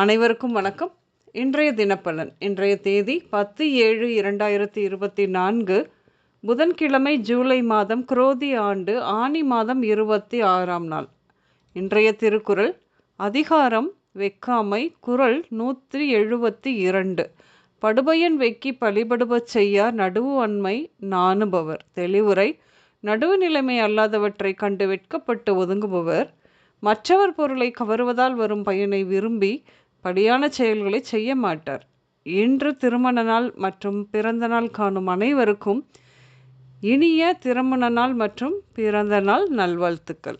அனைவருக்கும் வணக்கம். இன்றைய தினப்பலன் இன்றைய தேதி பத்து ஏழு இரண்டாயிரத்தி இருபத்தி நான்கு புதன்கிழமை ஜூலை மாதம் குரோதி ஆண்டு ஆனி மாதம் இருபத்தி ஆறாம் நாள். இன்றைய திருக்குறள் அதிகாரம் வெக்காமை குரல் நூற்றி எழுபத்தி இரண்டு. படுபயன் வெக்கி பழிபடுபச் செய்யார் நடுவு அண்மை நாணுபவர். தெளிவுரை நடுவு நிலைமை அல்லாதவற்றை கண்டு வெட்கப்பட்டு ஒதுங்குபவர். மற்றவர் பொருளை கவருவதால் வரும் பயனை விரும்பி படியான செயல்களை செய்ய மாட்டார். இன்று திருமண நாள் மற்றும் பிறந்த நாள் காணும் அனைவருக்கும் இனிய திருமண நாள் மற்றும் பிறந்த நாள் நல்வாழ்த்துக்கள்.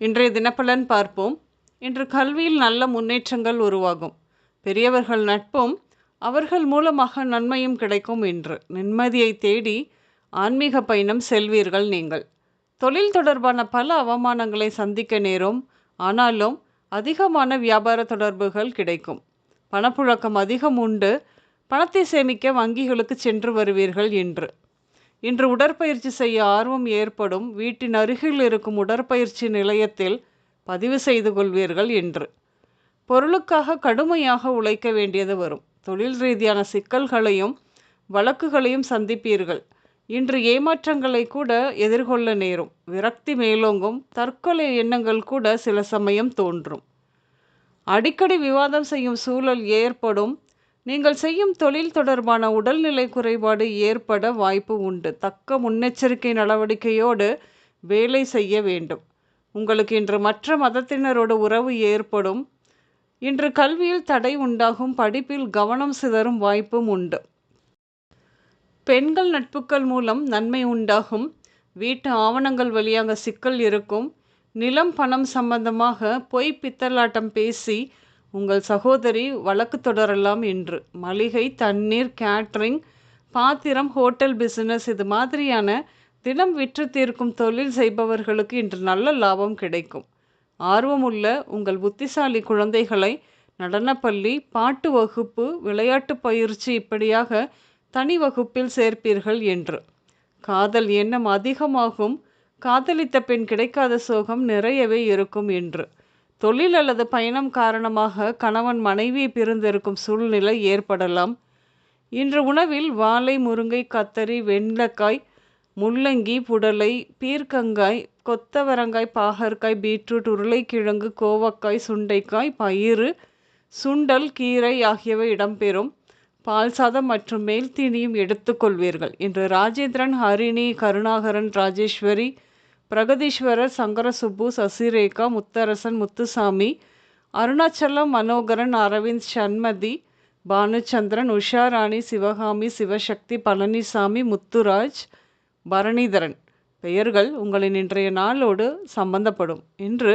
இன்றைய தினப்பலன் பார்ப்போம். இன்று கல்வியில் நல்ல முன்னேற்றங்கள் உருவாகும். பெரியவர்கள் நட்பும் அவர்கள் மூலமாக நன்மையும் கிடைக்கும் என்று நிம்மதியை தேடி ஆன்மீக பயணம் செல்வீர்கள் நீங்கள். தொழில் தொடர்பான பல அவமானங்களை சந்திக்க நேரும் ஆனாலும் அதிகமான வியாபார தொடர்புகள் கிடைக்கும். பணப்புழக்கம் அதிகம் உண்டு. பணத்தை சேமிக்க வங்கிகளுக்கு சென்று வருவீர்கள் என்று. இன்று உடற்பயிற்சி செய்ய ஆர்வம் ஏற்படும். வீட்டின் அருகில் இருக்கும் உடற்பயிற்சி நிலையத்தில் பதிவு செய்து கொள்வீர்கள் என்று. பொருளுக்காக கடுமையாக உழைக்க வேண்டியது வரும். தொழில் ரீதியான சிக்கல்களையும் வழக்குகளையும் சந்திப்பீர்கள். இன்று ஏமாற்றங்களை கூட எதிர்கொள்ள நேரும். விரக்தி மேலோங்கும் தற்கொலை எண்ணங்கள் கூட சில சமயம் தோன்றும். அடிக்கடி விவாதம் செய்யும் சூழல் ஏற்படும். நீங்கள் செய்யும் தொழில் தொடர்பான உடல்நிலை குறைபாடு ஏற்பட வாய்ப்பு உண்டு. தக்க முன்னெச்சரிக்கை நடவடிக்கையோடு வேலை செய்ய வேண்டும். உங்களுக்கு இன்று மற்ற மதத்தினரோடு உறவு ஏற்படும். இன்று கல்வியில் தடை உண்டாகும் படிப்பில் கவனம் சிதறும் வாய்ப்பும் உண்டு. பெண்கள் நட்புக்கள் மூலம் நன்மை உண்டாகும். வீட்டு ஆவணங்கள் வழியாக சிக்கல் இருக்கும். நிலம் பணம் சம்பந்தமாக பொய் பித்தலாட்டம் பேசி உங்கள் சகோதரி வழக்கு தொடரலாம் என்று. மளிகை தண்ணீர் கேட்ரிங் பாத்திரம் ஹோட்டல் பிசினஸ் இது மாதிரியான தினம் விற்று தீர்க்கும் தொழில் செய்பவர்களுக்கு இன்று நல்ல லாபம் கிடைக்கும். ஆர்வமுள்ள உங்கள் புத்திசாலி குழந்தைகளை நடனப்பள்ளி பாட்டு வகுப்பு விளையாட்டு பயிற்சி இப்படியாக தனி வகுப்பில் சேர்ப்பீர்கள் என்று. காதல் எண்ணம் அதிகமாகும். காதலித்த பெண் கிடைக்காத சோகம் நிறையவே இருக்கும் என்று. தொழில் அல்லது பயணம் காரணமாக கணவன் மனைவி பிரிந்திருக்கும் சூழ்நிலை ஏற்படலாம். இன்று உணவில் வாழை முருங்கை கத்தரி வெண்டைக்காய் முள்ளங்கி புடலை பீர்க்கங்காய் கொத்தவரங்காய் பாகற்காய் பீட்ரூட் உருளைக்கிழங்கு கோவக்காய் சுண்டைக்காய் பயிறு சுண்டல் கீரை ஆகியவை இடம்பெறும். பால் சாதம் மற்றும் மேல் தீனியும் எடுத்துக்கொள்வீர்கள் இன்று ராஜேந்திரன் ஹரிணி கருணாகரன் ராஜேஸ்வரி பிரகதீஸ்வரர் சங்கரசுப்பு சசிரேகா முத்தரசன் முத்துசாமி அருணாச்சலம் மனோகரன் அரவிந்த் சண்மதி பானுச்சந்திரன் உஷாராணி சிவகாமி சிவசக்தி பழனிசாமி முத்துராஜ் பரணிதரன். பெயர்கள் உங்களின் இன்றைய நாளோடு சம்பந்தப்படும். இன்று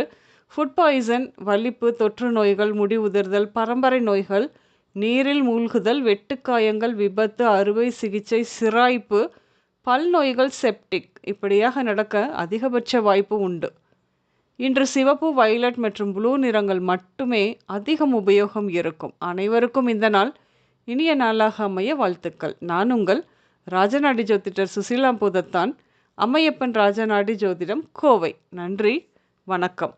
ஃபுட் பாய்சன் வலிப்பு தொற்று நோய்கள் முடி உதிர்தல் பரம்பரை நோய்கள் நீரில் மூழ்குதல் வெட்டுக்காயங்கள் விபத்து அறுவை சிகிச்சை சிராய்ப்பு பல் நோய்கள் செப்டிக் இப்படியாக நடக்க அதிகபட்ச வாய்ப்பு உண்டு. இன்று சிவப்பு வயலட் மற்றும் ப்ளூ நிறங்கள் மட்டுமே அதிகம் உபயோகம் இருக்கும். அனைவருக்கும் இந்த நாள் இனிய நாளாக அமைய வாழ்த்துக்கள். நான் உங்கள் ராஜநாடி ஜோதிடர் சுசீலா பூதத்தான் அம்மையப்பன் ராஜநாடி ஜோதிடம் கோவை. நன்றி. வணக்கம்.